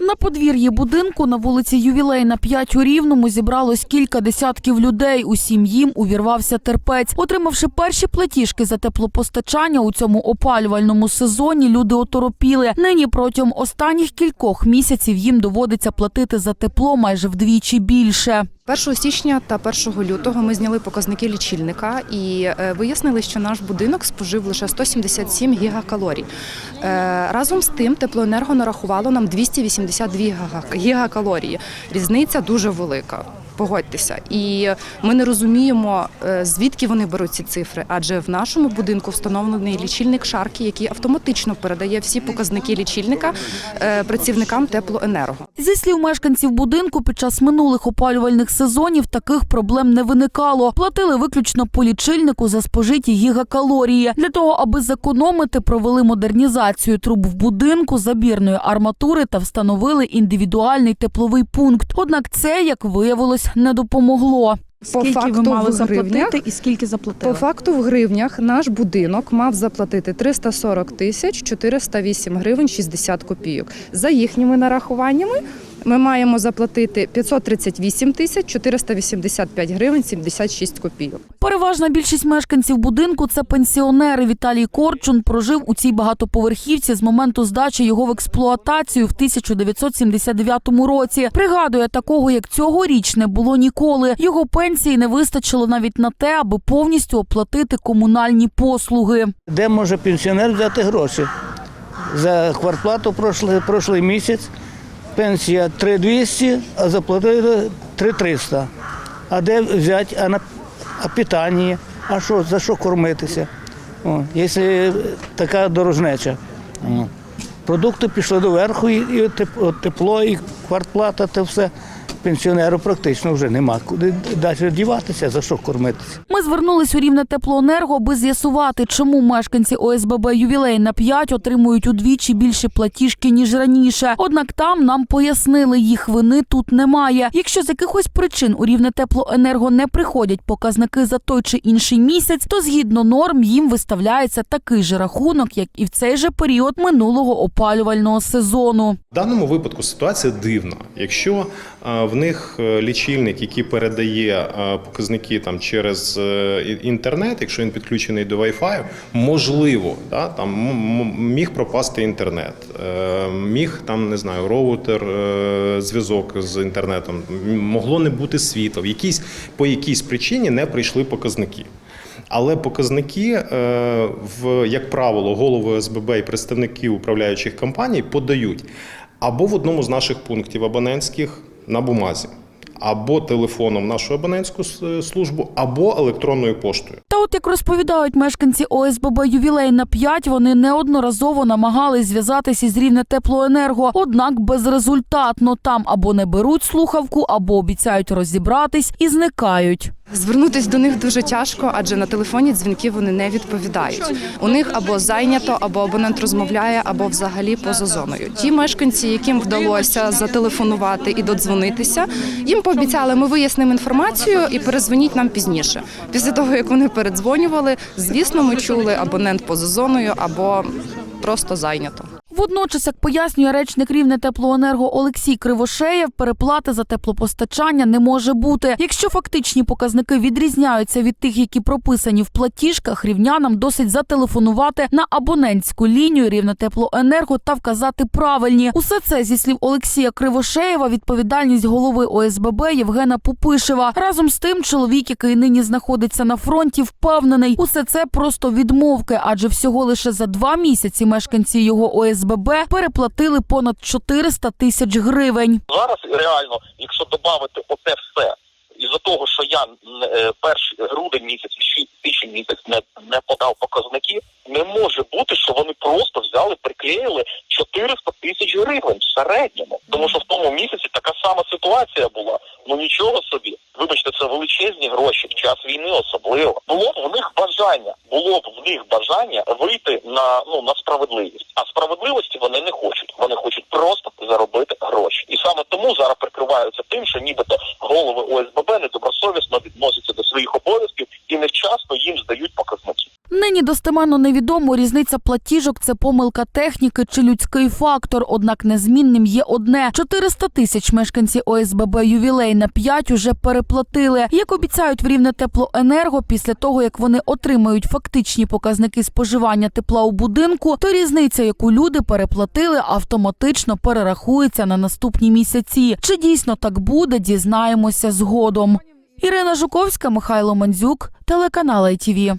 На подвір'ї будинку на вулиці Ювілейна 5 у Рівному зібралось кілька десятків людей. Усім їм увірвався терпець. Отримавши перші платіжки за теплопостачання у цьому опалювальному сезоні, люди оторопіли. Нині протягом останніх кількох місяців їм доводиться платити за тепло майже вдвічі більше. 1 січня та 1 лютого ми зняли показники лічильника і е, вияснили, що наш будинок спожив лише 177 гігакалорій. Е, Разом з тим теплоенерго нарахувало нам 282 гігакалорії. Різниця дуже велика. Погодьтеся, і ми не розуміємо, е, звідки вони беруть ці цифри, адже в нашому будинку встановлений лічильник шарки, який автоматично передає всі показники лічильника е, працівникам теплоенерго. Зі слів мешканців будинку, під час минулих опалювальних сезонів таких проблем не виникало. Платили виключно по лічильнику за спожиті гігакалорії. Для того, аби зекономити, провели модернізацію труб в будинку, забірної арматури та встановили індивідуальний тепловий пункт. Однак це, як виявилось, не допомогло. По Скільки факту ви мали заплатити і скільки По факту в гривнях наш будинок мав заплатити 340 тисяч 408 гривень 60 копійок. За їхніми нарахуваннями ми маємо заплатити 538 тисяч 485 гривень 76 копійок. Переважна більшість мешканців будинку це пенсіонери. Віталій Корчун прожив у цій багатоповерхівці з моменту здачі його в експлуатацію в 1979 році. Пригадує, такого як цьогоріч не було ніколи. Його пенсії не вистачило навіть на те, аби повністю оплатити комунальні послуги. Де може пенсіонер взяти гроші? За квартплату прошлий, прошлий місяць пенсія 3200, а заплатили 3300. А де взяти, а, на, а питання, а що, за що кормитися? О, якщо така дорожнеча. Продукти пішли доверху, верху, і тепло, і квартплата, це все. Пенсіонеру практично вже нема куди далі діватися, за що кормитися. Ми звернулись у рівне теплоенерго, аби з'ясувати, чому мешканці ОСББ Ювілей на 5 отримують удвічі більше платіжки ніж раніше. Однак там нам пояснили, їх вини тут немає. Якщо з якихось причин у рівне теплоенерго не приходять показники за той чи інший місяць, то згідно норм їм виставляється такий же рахунок, як і в цей же період минулого опалювального сезону. В даному випадку ситуація дивна. Якщо е, в них е, лічильник, який передає е, показники там через е, інтернет, якщо він підключений до Wi-Fi, можливо, да, там міг пропасти інтернет, міг там не знаю, роутер, зв'язок з інтернетом, могло не бути світла. В якійсь по якійсь причині не прийшли показники. Але показники, в як правило, голови ОСББ і представники управляючих компаній подають або в одному з наших пунктів абонентських на бумазі, або телефоном нашу абонентську службу, або електронною поштою. Та от як розповідають мешканці ОСББ Ювілей на 5, вони неодноразово намагались зв'язатися з рівне теплоенерго, однак безрезультатно там або не беруть слухавку, або обіцяють розібратись і зникають. Звернутись до них дуже тяжко, адже на телефоні дзвінки вони не відповідають. У них або зайнято, або абонент розмовляє, або взагалі поза зоною. Ті мешканці, яким вдалося зателефонувати і додзвонитися, їм пообіцяли, ми вияснимо інформацію і перезвоніть нам пізніше. Після того як вони передзвонювали, звісно, ми чули абонент поза зоною або просто зайнято. Водночас, як пояснює речник рівне теплоенерго Олексій Кривошеєв, переплати за теплопостачання не може бути. Якщо фактичні показники відрізняються від тих, які прописані в платіжках, рівнянам досить зателефонувати на абонентську лінію рівне теплоенерго та вказати правильні. Усе це зі слів Олексія Кривошеєва. Відповідальність голови ОСББ Євгена Пупишева. Разом з тим, чоловік, який нині знаходиться на фронті, впевнений, усе це просто відмовки, адже всього лише за два місяці мешканці його ОСББ переплатили понад 400 тисяч гривень. Зараз реально, якщо додати оте все, із-за того, що я е, перший грудень місяць і січень місяць не, не подав показники, не може бути, що вони просто взяли, приклеїли 400 тисяч гривень в середньому. Тому що в тому місяці така сама ситуація була. Ну нічого собі. Вибачте, це величезні гроші в час війни особливо. Було б в них бажання, було б в них бажання вийти на ну на справедливість. А справедливості вони не хочуть. Вони хочуть просто заробити гроші. І саме тому зараз прикриваються тим, що нібито голови ОСББ недобросовісно відносяться до своїх обов'язків і невчасно їм здають показники. Нині достеменно невідомо, різниця платіжок це помилка техніки чи людський фактор. Однак незмінним є одне: 400 тисяч мешканці ОСББ ювілей на 5 уже переплатили. Як обіцяють в рівне теплоенерго, після того як вони отримають фактичні показники споживання тепла у будинку, то різниця, яку люди переплатили, автоматично перерахується на наступні місяці. Чи дійсно так буде, дізнаємося згодом. Ірина Жуковська, Михайло Мандзюк, телеканал ITV.